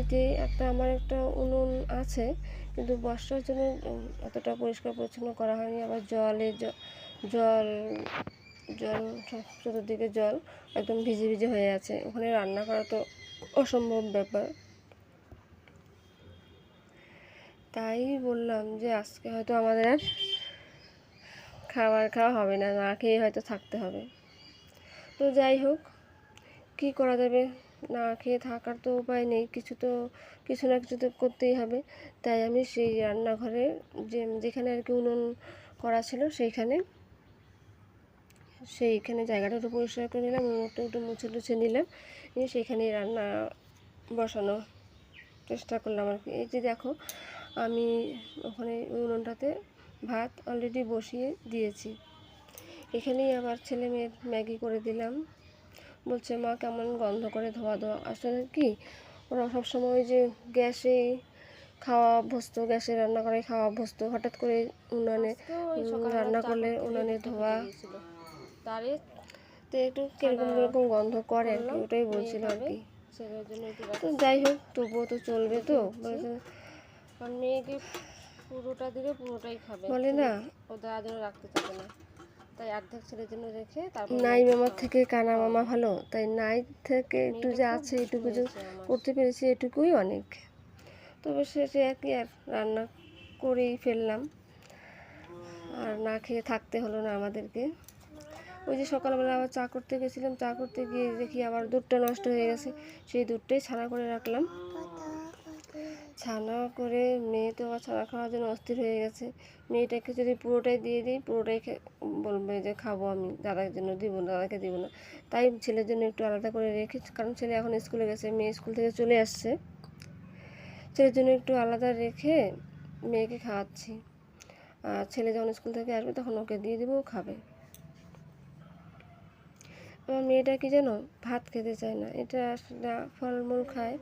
একটা, আমার একটা উনুন আছে, কিন্তু বর্ষার জন্য অতটা পরিষ্কার পরিচ্ছন্ন করা হয়নি। আবার জলে জল জল চতুর্দিকে জল একদম ভিজে ভিজে হয়ে আছে। ওখানে রান্না করা তো অসম্ভব ব্যাপার। তাই বললাম যে, আজকে হয়তো আমাদের আর খাবার খাওয়া হবে না না খেয়ে হয়তো থাকতে হবে। তো যাই হোক, কী করা যাবে? না খেয়ে থাকার তো উপায় নেই, কিছু তো, কিছু না কিছু তো করতেই হবে। তাই আমি সেই রান্নাঘরে যে, যেখানে আর কি উনুন করা ছিল সেইখানে সেইখানে জায়গাটা একটু পরিষ্কার করে নিলাম, উনুনটা একটু মুছে টুছে নিলাম, নিয়ে সেইখানেই রান্না বসানো চেষ্টা করলাম আর কি। এই যে দেখো, আমি ওখানে উনুনটাতে ভাত অলরেডি বসিয়ে দিয়েছি। এখানেই আবার ছেলে মেয়ের ম্যাগি করে দিলাম। বলছে মা কেমন গন্ধ করে ধোয়া ধোয়া। আসলে কি ওরা সবসময় ওই যে গ্যাসে খাওয়া অভ্যস্ত গ্যাসে রান্না করে খাওয়া অভ্যস্ত হঠাৎ করে উনানে রান্না করলে উনানে ধোয়া তারে তো একটু কীরকম কীরকম গন্ধ করে আর কি ওটাই বলছিল আর কি। তো যাই হোক তবুও তো চলবে তো মেয়েকে পুরোটা দিলে পুরোটাই খাবে বলে না। ও দেওয়ার জন্য রাখতে চাবে না। তাই অর্ধেক ছেলের জন্য রেখে তারপর নাই মামার থেকে কানা মামা ভালো তাই নাই থেকে একটু যে আছে এটুকু যে করতে পেরেছি এটুকুই অনেক। তবে শেষে কি আর রান্না করেই ফেললাম। আর না খেয়ে থাকতে হলো না আমাদেরকে। ওই যে সকালবেলা আবার চা করতে গেছিলাম চা করতে গিয়ে দেখি আবার দুধটা নষ্ট হয়ে গেছে। সেই দুধটাই ছানা করে রাখলাম। ছানা করে মেয়ে তো আবার ছানা খাওয়ার জন্য অস্থির হয়ে গেছে। মেয়েটাকে যদি পুরোটাই দিয়ে দিই, পুরোটাই বলবে যে খাব আমি, দাদার জন্য দিব না, দাদাকে দিব না। তাই ছেলের জন্য একটু আলাদা করে রেখে, কারণ ছেলে এখন স্কুলে গেছে, মেয়ে স্কুল থেকে চলে আসছে। ছেলের জন্য একটু আলাদা রেখে মেয়েকে খাওয়াচ্ছি। আর ছেলে যখন স্কুল থেকে আসবে তখন ওকে দিয়ে দেবো খাবে। আমার মেয়েটা কি জানো? ভাত খেতে চায় না। এটা ফলমূল খায়।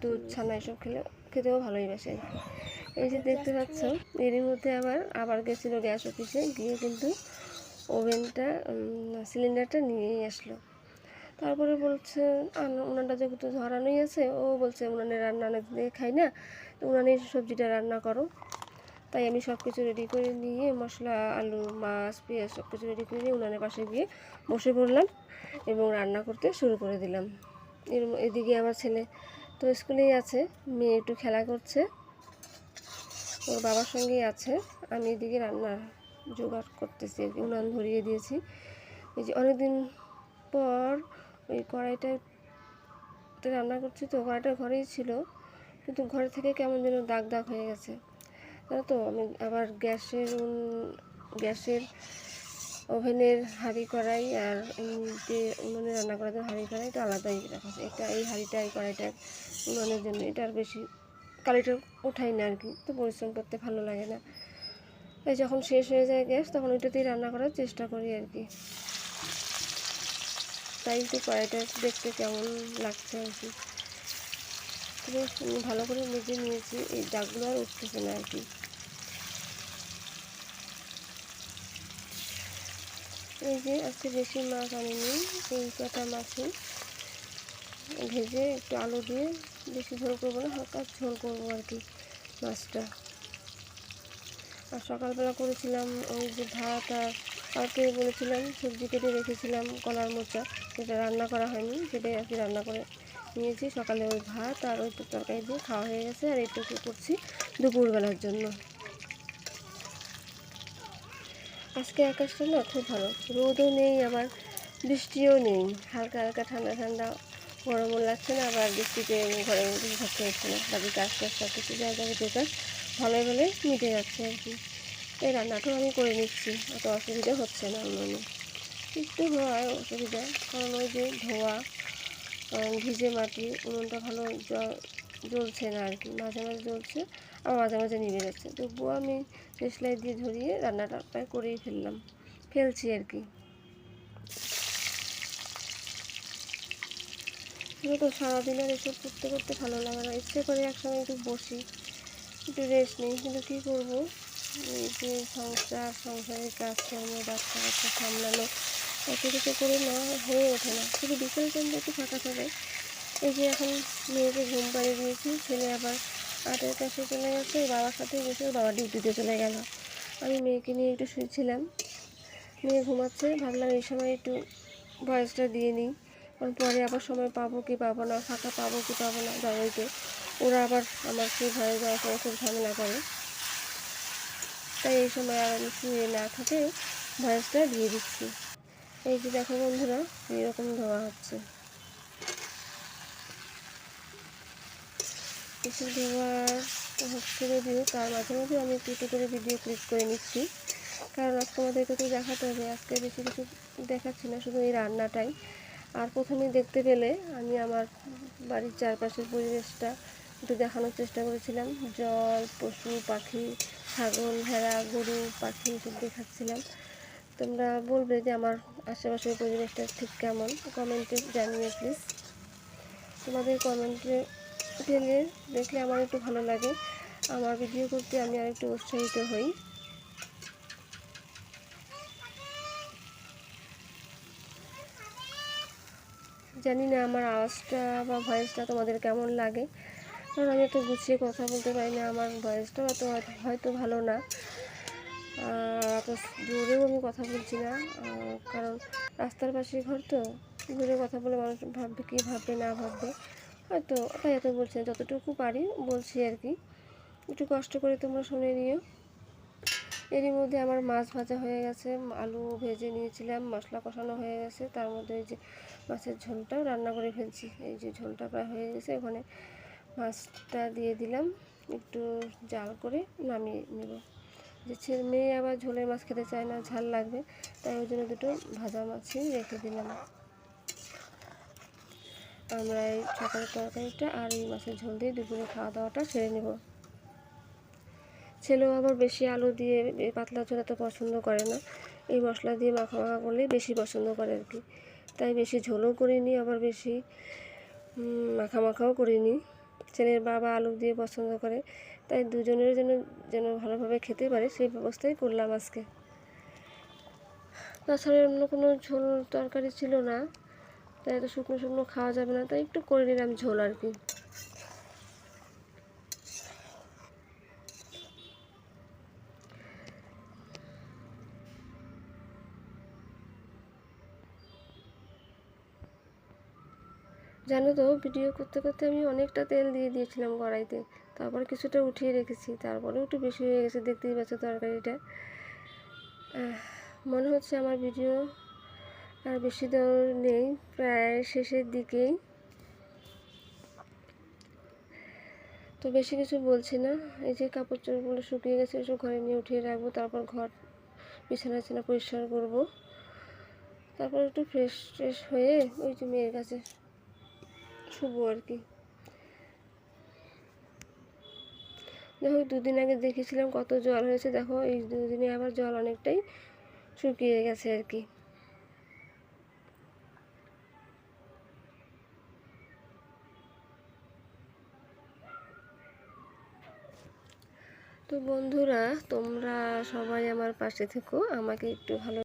দুধ ছানা এসব খেলে খেতেও ভালোই বাসে। এই যে দেখতে পাচ্ছ, এরই মধ্যে আবার আবার গেছিল গ্যাস অফিসে, গিয়ে কিন্তু ওভেনটা সিলিন্ডারটা নিয়েই আসলো। তারপরে বলছে উনানটা যেহেতু ধরানোই আছে, ও বলছে, উনানে রান্না অনেক দিয়ে খাই না, তো উনানে সবজিটা রান্না করো। তাই আমি সব কিছু রেডি করে নিয়ে, মশলা, আলু, মাছ, পেঁয়াজ সব কিছু রেডি করে নিয়ে উনানের পাশে গিয়ে বসে পড়লাম এবং রান্না করতে শুরু করে দিলাম। এর এদিকে আমার ছেলে তো স্কুলেই আছে, মেয়ে একটু খেলা করছে। ওর বাবার সঙ্গেই আছে। আমি এদিকে রান্নার জোগাড় করতেছি আর কি, উনান ধরিয়ে দিয়েছি। এই যে অনেকদিন পর ওই কড়াইটাতে রান্না করছি তো, কড়াইটা ঘরেই ছিল, কিন্তু ঘরে থেকে কেমন যেন দাগ দাগ হয়ে গেছে। জানো তো, আমি আবার গ্যাসের গ্যাসের ওভেনের হাঁড়ি কড়াই আর এমনিতে উনুনে রান্না করার জন্য হাঁড়ি কড়াই এটা আলাদাই রাখা আছে। এটা এই হাঁড়িটা, এই কড়াইটা উনুনের জন্য, এটা আর বেশি কালিটা ওঠাই না আর কি, তো পরিশ্রম করতে ভালো লাগে না। তাই যখন শেষ হয়ে যায় গ্যাস, তখন ওইটাতেই রান্না করার চেষ্টা করি আর কি। তাই একটু কড়াইটা দেখতে কেমন লাগছে আর কি। ভালো করে মেজে নিয়েছি, এই দাগগুলো আর উঠতেছে না আর কি। এই যে আজকে বেশি মাছ আনিনি এই কটা মাছই ভেজে একটু আলু দিয়ে বেশি ঝোল করব না, হালকা ঝোল করব আর কি মাছটা। আর সকালবেলা করেছিলাম ওই যে ভাত আর কালকে বলেছিলাম, সবজি কেটে রেখেছিলাম কলার মোচা। সেটা রান্না করা হয়নি, সেটাই আর কি রান্না করে নিয়েছি। সকালে ওই ভাত আর ওই তরকারি দিয়ে খাওয়া হয়ে গেছে, আর এইটুকু করছি দুপুরবেলার জন্য। আজকে আকাশটা না খুব ভালো। রোদও নেই, আবার বৃষ্টিও নেই। হালকা হালকা ঠান্ডা ঠান্ডা গরমও লাগছে না, আবার বৃষ্টিতে ঘরের মধ্যে থাকতে হচ্ছে না। বাকি কাজ টাজ সব কিছু যা যাবে কাজ ভালোই ভালোই মিটে যাচ্ছে আর কি। এই রান্নাটাও আমি করে নিচ্ছি, অত অসুবিধা হচ্ছে না উনুনে একটু হয় অসুবিধা, কারণ ওই যে ধোয়া ভিজে মাটি, উনুনটা ভালো জ্বলছে না আর কি, মাঝে মাঝে জ্বলছে। আবার মাঝে মাঝে নিভে যাচ্ছে। তবুও আমি দেশলাই দিয়ে ধরিয়ে রান্নাটা প্রায় করেই ফেললাম। ফেলছি আর কি। তো সারাদিন আর এসব করতে করতে ভালো লাগে না। ইচ্ছে করে একসঙ্গে একটু বসি, একটু রেস্ট নিই। কিন্তু কী করব? এই যে সংসার, সংসারের কাজকর্ম বাচ্চা কাচ্চা সামলানো, এত কিছু করে না, হয়ে ওঠে না। শুধু বিকেল টাইমটা একটু ফাঁকা থাকে। এই যে এখন মেয়েকে ঘুম পাড়িয়ে দিয়েছি, ছেলে আবার আটের কাছে চলে গেছে বাবার সাথে গেছে বাবা ডিউটিতে চলে গেল। আমি মেয়েকে নিয়ে একটু শুয়েছিলাম। মেয়ে ঘুমাচ্ছে, ভাবলাম এই সময় একটু ভয়েসটা দিয়ে নিই। কারণ পরে আবার সময় পাবো কি পাবো না, ফাঁকা পাবো কি পাবো না জামাইকে। ওরা আবার আমার সেই ভয়ে যাওয়ার সময় খুব ঝামেলা করে। তাই এই সময় আর আমি শুয়ে না থাকে ভয়েসটা দিয়ে দিচ্ছি। এই যে দেখো বন্ধুরা এরকম ধোয়া হচ্ছে। কিছু ধোয়ার হচ্ছে যদিও তার মাঝে মধ্যে আমি একটু একটু করে ভিডিও ক্লিক করে নিচ্ছি। কারণ আজকে আমাদেরকে তো দেখাতে হবে। আজকে বেশি কিছু দেখাচ্ছি না, শুধু এই রান্নাটাই। আর প্রথমে দেখতে পেলে আমি আমার বাড়ির চারপাশের পরিবেশটা একটু দেখানোর চেষ্টা করেছিলাম। জল, পশু, পাখি, ছাগল, ভেড়া, গরু, পাখি এসব দেখাচ্ছিলাম। তোমরা বলবে যে আমার আশেপাশের পরিবেশটা ঠিক কেমন? কমেন্টে জানিয়ে প্লিজ তোমাদের কমেন্টে পেলে দেখলে আমার একটু ভালো লাগে। আমার ভিডিও করতে আমি আর একটু উৎসাহিত হই। জানি না আমার আওয়াজটা বা ভয়েসটা তোমাদের কেমন লাগে। কারণ আমি এত গুছিয়ে কথা বলতে পারি না, আমার ভয়েসটাও এত হয়তো ভালো না। এত জোরেও আমি কথা বলছি না। কারণ রাস্তার পাশে ঘর তো জোরে কথা বলে মানুষ ভাববে, কী ভাববে, না ভাববে। হয়তো, তাই এত বলছি যতটুকু পারি বলছি আর কি। একটু কষ্ট করে তোমরা শুনে নিও। এরই মধ্যে আমার মাছ ভাজা হয়ে গেছে, আলু ভেজে নিয়েছিলাম, মশলা কষানো হয়ে গেছে, তার মধ্যে এই যে মাছের ঝোলটা রান্না করে ফেলছি। এই যে ঝোলটা প্রায় হয়ে গেছে, ওখানে মাছটা দিয়ে দিলাম, একটু জাল করে নামিয়ে নেব। যে ছেলে মেয়ে আবার ঝোলের মাছ খেতে চায় না, ঝাল লাগবে, তাই ওই জন্য দুটো ভাজা মাছই রেখে দিলাম। আমরা এই সকালের তরকারিটা আর এই মাছের ঝোল দিয়ে দুপুরে খাওয়া দাওয়াটা সেরে নেব। ছেলেও আবার বেশি আলু দিয়ে পাতলা ঝোল এত পছন্দ করে না। এই মশলা দিয়ে মাখা মাখা করলেই বেশি পছন্দ করে আর কি। তাই বেশি ঝোলও করিনি, আবার বেশি মাখা মাখাও করিনি। ছেলের বাবা আলু দিয়ে পছন্দ করে, তাই দুজনের জন্য যেন ভালোভাবে খেতে পারে সেই ব্যবস্থাই করলাম আজকে। তাছাড়া অন্য কোনো ঝোল তরকারি ছিল না। তাই এত শুকনো শুকনো খাওয়া যাবে না, তাই একটু করে নিলাম ঝোল আর কি। জানো তো, ভিডিও করতে করতে আমি অনেকটা তেল দিয়ে দিয়েছিলাম কড়াইতে, তারপর কিছুটা উঠিয়ে রেখেছি তারপরেও একটু বেশি হয়ে গেছে, দেখতেই পাচ্ছ তরকারিটা। মনে হচ্ছে আমার ভিডিও আর বেশি দূর নেই, প্রায় শেষের দিকেই। তো বেশি কিছু বলছি না। এই যে কাপড় চোপড়গুলো শুকিয়ে গেছে, এসব ঘরে নিয়ে উঠিয়ে রাখব, তারপর ঘর বিছানা টিছানা পরিষ্কার করব। তারপর একটু ফ্রেশ ট্রেশ হয়ে ওই যে মেয়ের কাছে শুভ আর কি। দেখো দুদিন আগে দেখেছিলাম কত জল হয়েছে। দেখো, এই দুদিনে আবার জল অনেকটাই শুকিয়ে গেছে আর কি। তো বন্ধুরা তোমরা সবাই আমার পাশে থেকো। আমাকে একটু ভালো